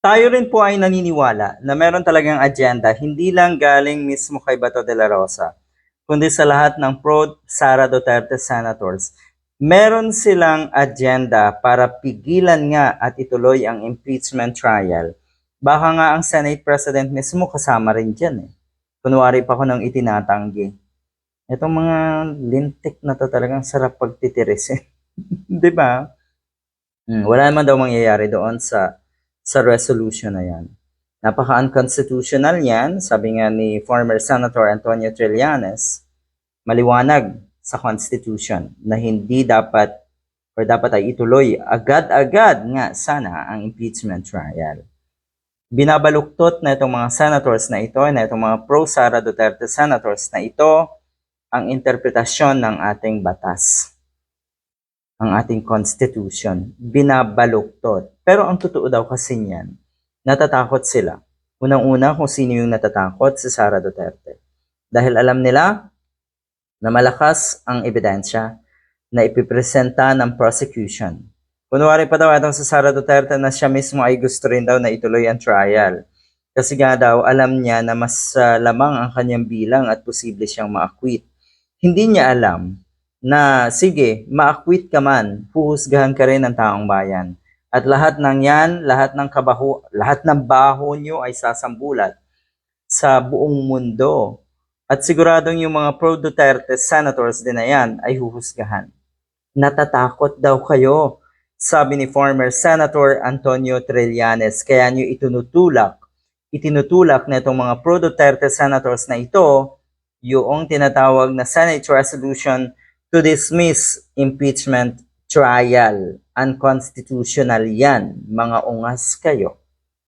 Tayo rin po ay naniniwala na meron talagang agenda hindi lang galing mismo kay Bato de la Rosa, kundi sa lahat ng pro-Sara Duterte senators. Meron silang agenda para pigilan nga at ituloy ang impeachment trial. Baka nga ang Senate President mismo kasama rin dyan eh. Kunwari pa ko nang itinatanggi. Itong mga lintik na to talagang sarap pagtitiris eh. Di ba? Hmm, wala naman daw mangyayari doon sa sa resolution na yan. Napaka-unconstitutional yan, sabi nga ni former Senator Antonio Trillanes, maliwanag sa Constitution na hindi dapat or dapat ay ituloy agad-agad nga sana ang impeachment trial. Binabaluktot na itong mga senators na ito, na itong mga pro-Sara Duterte senators na ito, ang interpretasyon ng ating batas ang ating constitution, binabaluktot. Pero ang totoo daw kasi niyan, natatakot sila. Unang-una kung sino yung natatakot, si Sara Duterte. Dahil alam nila na malakas ang ebidensya na ipipresenta ng prosecution. Kunwari pa daw itong si Sara Duterte na siya mismo ay gusto rin daw na ituloy ang trial. Kasi nga daw, alam niya na mas ah, lamang ang kanyang bilang at posible siyang ma-acquit. Hindi niya alam na sige, ma-acquit ka man, huhusgahan ka rin ng taong bayan. At lahat ng yan, lahat ng kabaho, lahat ng baho nyo ay sasambulat sa buong mundo. At siguradong yung mga pro-Duterte senators din na yan ay huhusgahan. Natatakot daw kayo, sabi ni former Senator Antonio Trillanes. Kaya nyo itinutulak, itinutulak na itong mga pro-Duterte senators na ito yung tinatawag na Senate Resolution to dismiss impeachment trial. Unconstitutional yan, mga ungas kayo.